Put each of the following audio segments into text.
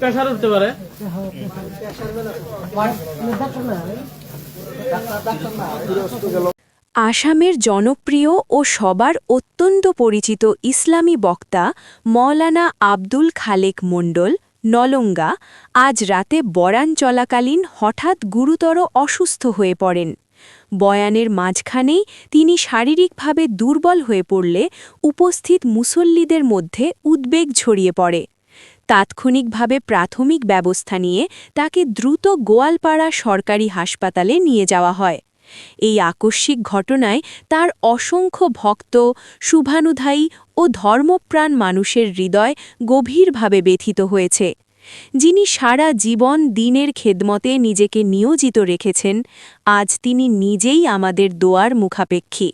Pressure উঠতে পারে। আসামের জনপ্রিয় ও সবার অত্যন্ত পরিচিত ইসলামী বক্তা মৌলানা আব্দুল খালেক মণ্ডল, নলঙ্গা, আজ রাতে বরান চলাকালীন হঠাৎ গুরুতর অসুস্থ হয়ে পড়েন। বয়ানের মাঝখানেই তিনি শারীরিকভাবে দুর্বল হয়ে পড়লে উপস্থিত মুসল্লিদের মধ্যে উদ্বেগ ছড়িয়ে পড়ে। তাৎক্ষণিকভাবে প্রাথমিক ব্যবস্থা নিয়ে তাকে দ্রুত গোয়ালপাড়া সরকারি হাসপাতালে নিয়ে যাওয়া হয়। এই আকস্মিক ঘটনায় তার অসংখ্য ভক্ত, শুভানুধায়ী ও ধর্মপ্রাণ মানুষের হৃদয় গভীরভাবে ব্যথিত হয়েছে। যিনি সারা জীবন দিনের খেদমতে নিজেকে নিয়োজিত রেখেছেন, আজ তিনি নিজেই আমাদের দোয়ার মুখাপেক্ষী।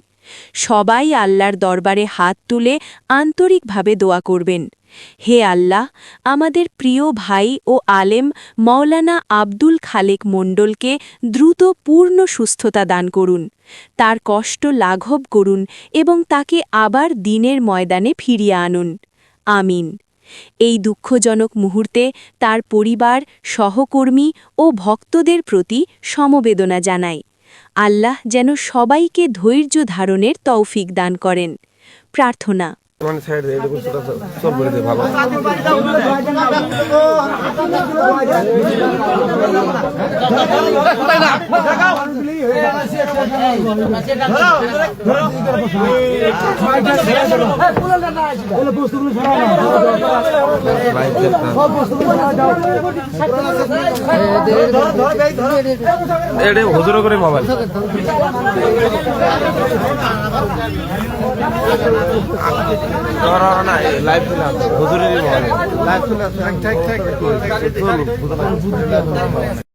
সবাই আল্লাহর দরবারে হাত তুলে আন্তরিকভাবে দোয়া করবেন। হে আল্লাহ, আমাদের প্রিয় ভাই ও আলেম মৌলানা আব্দুল খালেক মণ্ডলকে দ্রুত পূর্ণ সুস্থতা দান করুন। তার কষ্ট লাঘব করুন এবং তাকে আবার দিনের ময়দানে ফিরিয়ে আনুন। আমিন। এই দুঃখজনক মুহূর্তে তার পরিবার, সহকর্মী ও ভক্তদের প্রতি সমবেদনা জানাই। আল্লাহ যেন সবাইকে ধৈর্য ধারণের তৌফিক দান করেন। প্রার্থনা। হুজুর করে মোবাইল। না লাইভ হুজুরেরই মোবাইল। লাইভ আসছে